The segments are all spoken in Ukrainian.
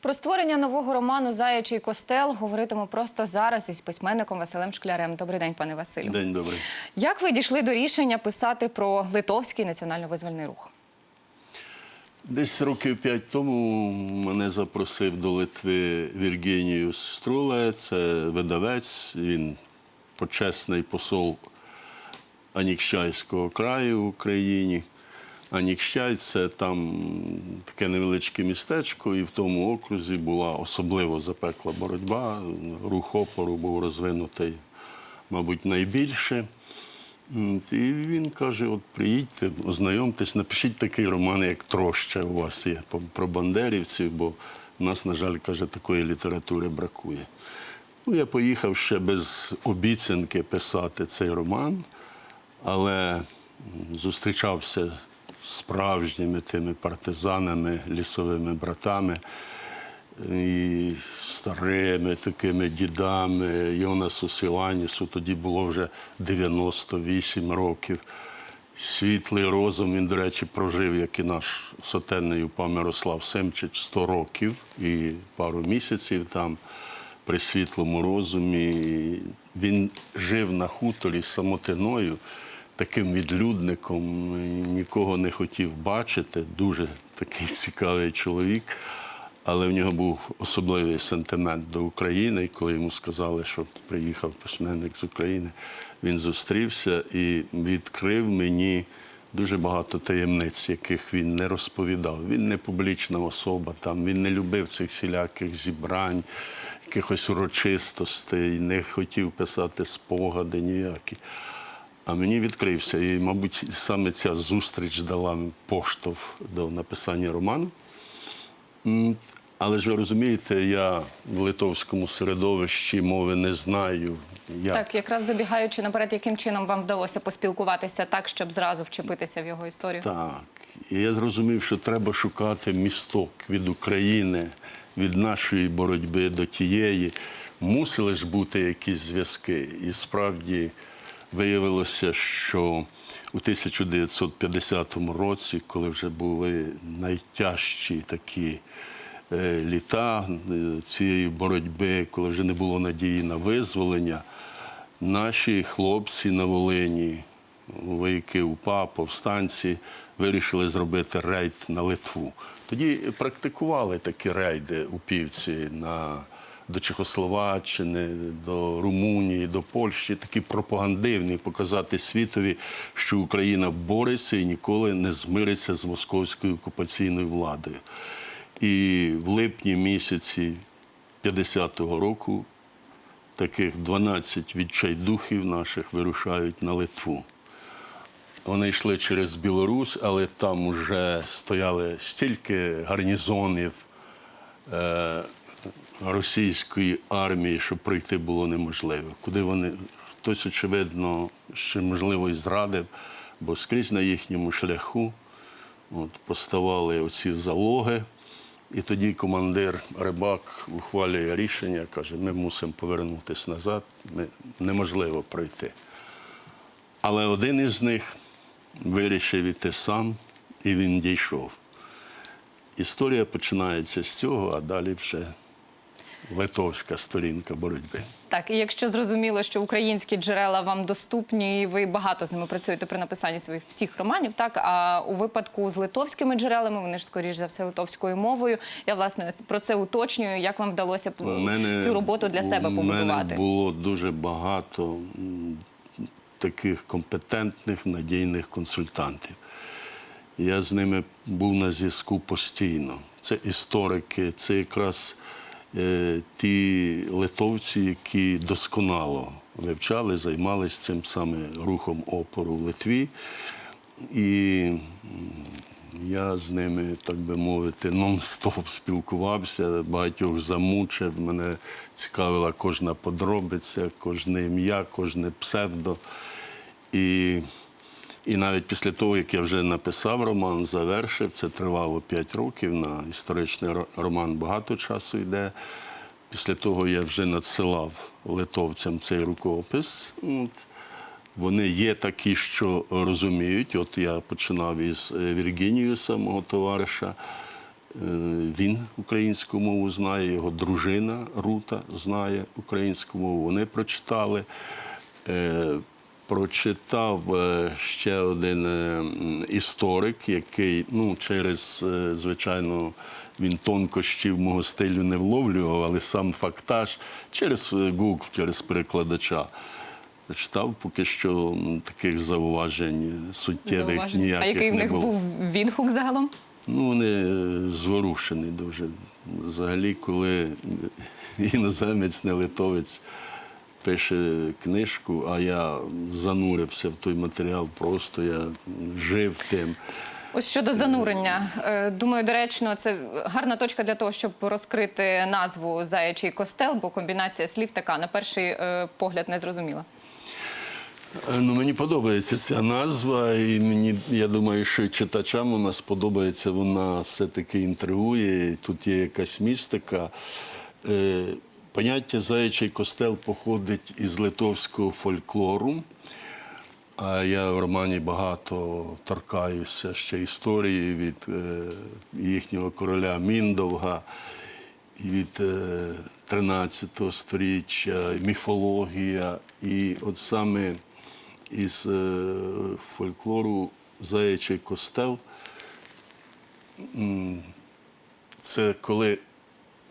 Про створення нового роману Заячий костел говоритиму просто зараз із письменником Василем Шклярем. Добрий день, пане Василю. День добрий. Як ви дійшли до рішення писати про литовський національно-визвольний рух? Десь років п'ять тому мене запросив до Литви Віргініус Струле. Це видавець, він почесний посол Анікщайського краю в Україні. Анікщай це там таке невеличке містечко, і в тому окрузі була особливо запекла боротьба. Рух опору був розвинутий, мабуть, найбільше. І він каже: от приїдьте, ознайомтесь, напишіть такий роман, як Троща у вас є про бандерівців, бо в нас, на жаль, каже, такої літератури бракує. Ну, я поїхав ще без обіцянки писати цей роман, але зустрічався справжніми тими партизанами, лісовими братами і старими такими дідами Йонасу Сіланісу, тоді було вже 98 років. Світлий розум, він, до речі, прожив, як і наш сотенний упа Мирослав Семчич, 100 років і пару місяців там при світлому розумі. Він жив на хуторі самотиною, таким відлюдником, нікого не хотів бачити. Дуже такий цікавий чоловік. Але в нього був особливий сентимент до України. І коли йому сказали, що приїхав письменник з України, він зустрівся і відкрив мені дуже багато таємниць, яких він не розповідав. Він не публічна особа, там він не любив цих всіляких зібрань, якихось урочистостей, не хотів писати спогади ніякі. А мені відкрився. І, мабуть, саме ця зустріч дала поштовх до написання роману. Але ж ви розумієте, я в литовському середовищі мови не знаю. Як. Так, якраз забігаючи наперед, яким чином вам вдалося поспілкуватися так, щоб зразу вчепитися в його історію? Так. І я зрозумів, що треба шукати місток від України, від нашої боротьби до тієї. Мусили ж бути якісь зв'язки. І справді виявилося, що у 1950 році, коли вже були найтяжчі такі е, літа е, цієї боротьби, коли вже не було надії на визволення, наші хлопці на Волині, вояки УПА, повстанці, вирішили зробити рейд на Литву. Тоді практикували такі рейди упівці на, до Чехословаччини, до Румунії, до Польщі, такі пропагандивні, показати світові, що Україна бореться і ніколи не змириться з московською окупаційною владою. І в липні місяці 50-го року таких 12 відчайдухів наших вирушають на Литву. Вони йшли через Білорусь, але там вже стояли стільки гарнізонів е, російської армії, що пройти було неможливо. Куди вони хтось, очевидно, ще можливо і зрадив, бо скрізь на їхньому шляху от, поставали оці залоги. І тоді командир Рибак ухвалює рішення, каже, ми мусимо повернутися назад, ми, неможливо пройти. Але один із них вирішив іти сам, і він дійшов. Історія починається з цього, а далі вже литовська сторінка боротьби. Так, і якщо зрозуміло, що українські джерела вам доступні, і ви багато з ними працюєте при написанні своїх всіх романів, так а у випадку з литовськими джерелами, вони ж скоріш за все литовською мовою. Я власне про це уточнюю. Як вам вдалося мене- цю роботу для себе У побудувати? мене було дуже багато таких компетентних, надійних консультантів. Я з ними був на зв'язку постійно. Це історики, це якраз ті литовці, які досконало вивчали, займалися цим саме рухом опору в Литві. І я з ними, так би мовити, нон-стоп спілкувався, багатьох замучив. Мене цікавила кожна подробиця, кожне ім'я, кожне псевдо. І, і навіть після того, як я вже написав роман, завершив, це тривало 5 років. На історичний роман багато часу йде. Після того я вже надсилав литовцям цей рукопис. От. Вони є такі, що розуміють. От я починав із е, Віргініуса, мого товариша. Він українську мову знає, його дружина Рута знає українську мову. Вони прочитали. Прочитав е, ще один е, історик, який ну, через, е, звичайно, він тонкощів мого стилю не вловлював, але сам фактаж через Google, через перекладача. Читав поки що таких зауважень суттєвих Зауваження. ніяких А який в них було. був відгук загалом? Ну, вони зворушені дуже. Взагалі, коли іноземець, не литовець пише книжку, а я занурився в той матеріал, просто я жив тим. Ось щодо занурення, Е, думаю, доречно, це гарна точка для того, щоб розкрити назву Заячий костел, бо комбінація слів така на перший е, погляд не зрозуміла. Е, Ну, мені подобається ця назва, і мені, я думаю, що і читачам у нас подобається, вона все-таки інтригує. Тут є якась містика. Е, Поняття заячий костел походить із литовського фольклору. А я в романі багато торкаюся ще історії від е, їхнього короля Міндовга, від е, 13 століття, міфологія. І от саме із е, фольклору Заячий костел. Це коли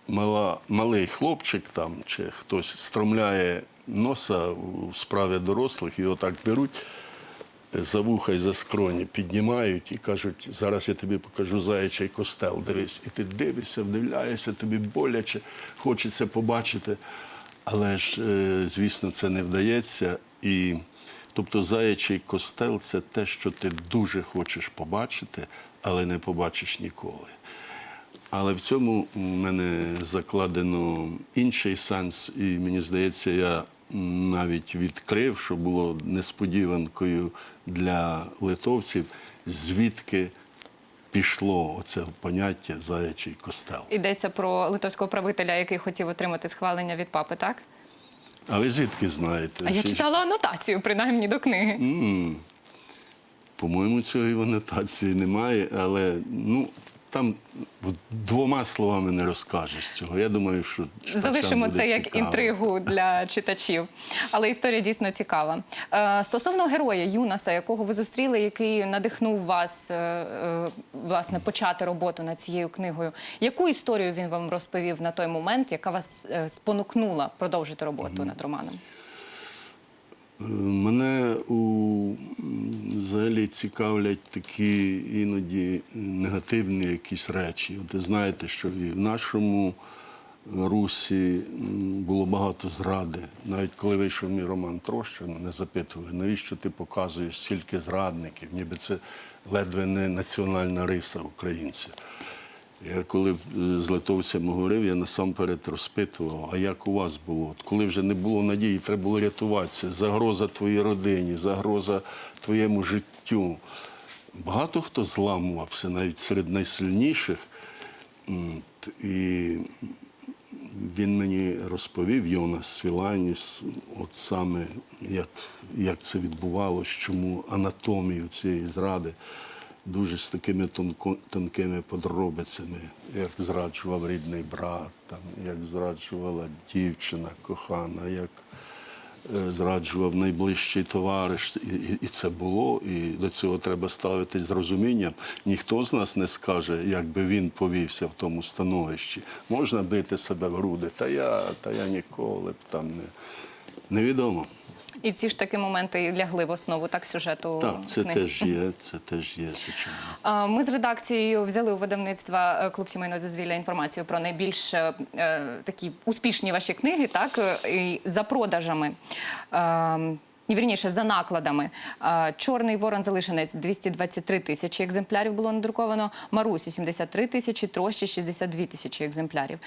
мала, малий хлопчик там чи хтось стромляє носа у справі дорослих, і отак беруть е, за вуха і за скроні, піднімають і кажуть, зараз я тобі покажу заячий костел, дивись. І ти дивишся, вдивляєшся, тобі боляче, хочеться побачити. Але ж, е, звісно, це не вдається. І, тобто, заячий костел це те, що ти дуже хочеш побачити, але не побачиш ніколи. Але в цьому в мене закладено інший сенс, і мені здається, я навіть відкрив, що було несподіванкою для литовців, звідки пішло оце поняття заячий костел. Йдеться про литовського правителя, який хотів отримати схвалення від папи, так? А ви звідки знаєте? А я читала анотацію, принаймні до книги. По-моєму, цієї в анотації немає, але ну там двома словами не розкажеш цього. Я думаю, що Залишимо буде це як цікаво. інтригу для читачів. Але історія дійсно цікава. Е, стосовно героя Юнаса, якого ви зустріли, який надихнув вас е, е, власне почати роботу над цією книгою. Яку історію він вам розповів на той момент, яка вас спонукнула продовжити роботу над романом? Мене цікавлять такі іноді негативні якісь речі. От ви знаєте, що і в нашому Русі було багато зради. Навіть коли вийшов мій роман Трощин, не запитували, навіщо ти показуєш стільки зрадників, ніби це ледве не національна риса українців. Я коли е, з литовцями говорив, я насамперед розпитував, а як у вас було? От коли вже не було надії, треба було рятуватися, загроза твоїй родині, загроза твоєму життю. Багато хто зламувався, навіть серед найсильніших. І він мені розповів, Йонас Свіланіс, от саме як, як це відбувалося, чому анатомію цієї зради дуже з такими тонко, тонкими подробицями, як зраджував рідний брат, там, як зраджувала дівчина кохана, як е, зраджував найближчий товариш. І, і, і це було, і до цього треба ставитись з розумінням. Ніхто з нас не скаже, як би він повівся в тому становищі. Можна бити себе в груди, та я, та я ніколи б там не. Невідомо. І ці ж такі моменти лягли в основу так сюжету. Так, це книги. теж є, це теж є, звичайно. Ми з редакцією взяли у видавництва е, клуб сімейного дозвілля інформацію про найбільш е, е, такі успішні ваші книги, так е, і за продажами. Е, Вірніше, за накладами. Чорний ворон залишенець 223 тисячі екземплярів було надруковано, Марусі 73 тисячі, Трощі 62 тисячі екземплярів.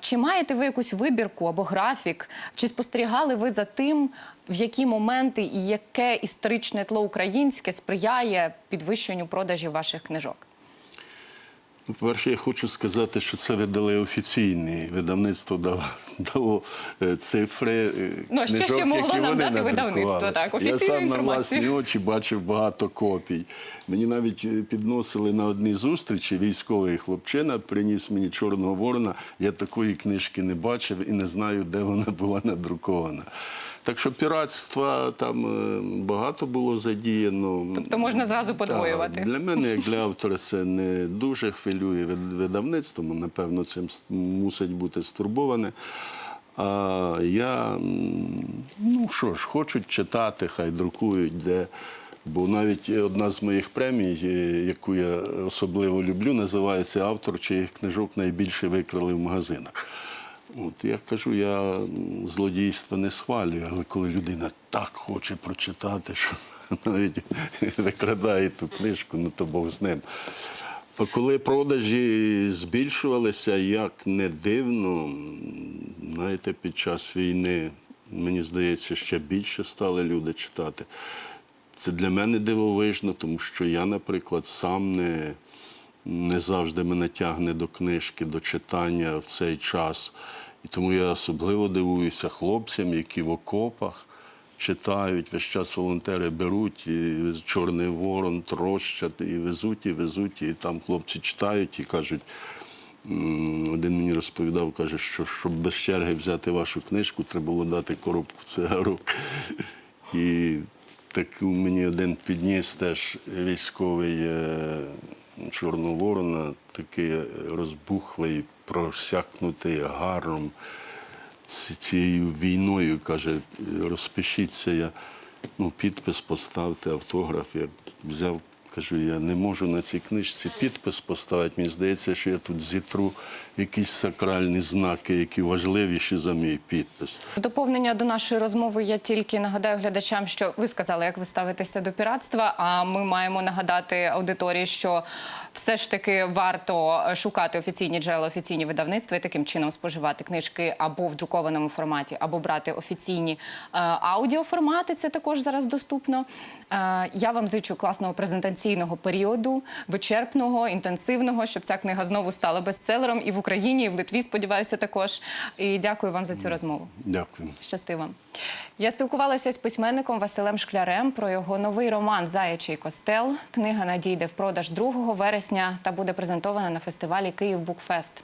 Чи маєте ви якусь вибірку або графік? Чи спостерігали ви за тим, в які моменти і яке історичне тло українське сприяє підвищенню продажів ваших книжок? По-перше, я хочу сказати, що це видали офіційні. Видавництво дало, дало е, цифри. е, Ну, а що ще могло нам дати видавництво, так, Я сам на власні очі бачив багато копій. Мені навіть е, підносили на одній зустрічі військовий хлопчина, приніс мені чорного ворона. Я такої книжки не бачив і не знаю, де вона була надрукована. Так що піратства там е, багато було задіяно. Тобто можна зразу подвоювати. Так, для мене, як для автора, це не дуже хвилює Вид- видавництво. Напевно, цим мусить бути стурбоване. А я, ну що ж, хочуть читати, хай друкують, де. Бо навіть одна з моїх премій, е, яку я особливо люблю, називається Автор, чиїх книжок найбільше викрали в магазинах. От я кажу, я злодійства не схвалюю, але коли людина так хоче прочитати, що навіть викрадає ту книжку, ну то Бог з ним. Коли продажі збільшувалися, як не дивно, знаєте, під час війни, мені здається, ще більше стали люди читати. Це для мене дивовижно, тому що я, наприклад, сам не, не завжди мене тягне до книжки, до читання в цей час. І тому я особливо дивуюся хлопцям, які в окопах читають, весь час волонтери беруть, і Чорний ворон трощать, і везуть, і везуть, і там хлопці читають і кажуть. Один мені розповідав, каже, що щоб без черги взяти вашу книжку, треба було дати коробку цигарок. І так мені один підніс теж військовий е, Чорного ворона, такий розбухлий, просякнутий гаром цією війною. Каже, розпишіться, я ну, підпис поставте, автограф. Я взяв, кажу, я не можу на цій книжці підпис поставити. Мені здається, що я тут зітру якісь сакральні знаки, які важливіші за мій підпис. Доповнення до нашої розмови я тільки нагадаю глядачам, що ви сказали, як ви ставитеся до піратства. А ми маємо нагадати аудиторії, що все ж таки варто шукати офіційні джерела, офіційні видавництва і таким чином споживати книжки або в друкованому форматі, або брати офіційні е, аудіоформати. Це також зараз доступно. Е, я вам зичу класного презентаційного періоду, вичерпного, інтенсивного, щоб ця книга знову стала бестселером і в Україні, і в Литві. Сподіваюся, також. І дякую вам за цю розмову. Дякую. Щасти вам. Я спілкувалася з письменником Василем Шклярем про його новий роман Заячий костел. Книга надійде в продаж 2 вересня та буде презентована на фестивалі Київ Букфест.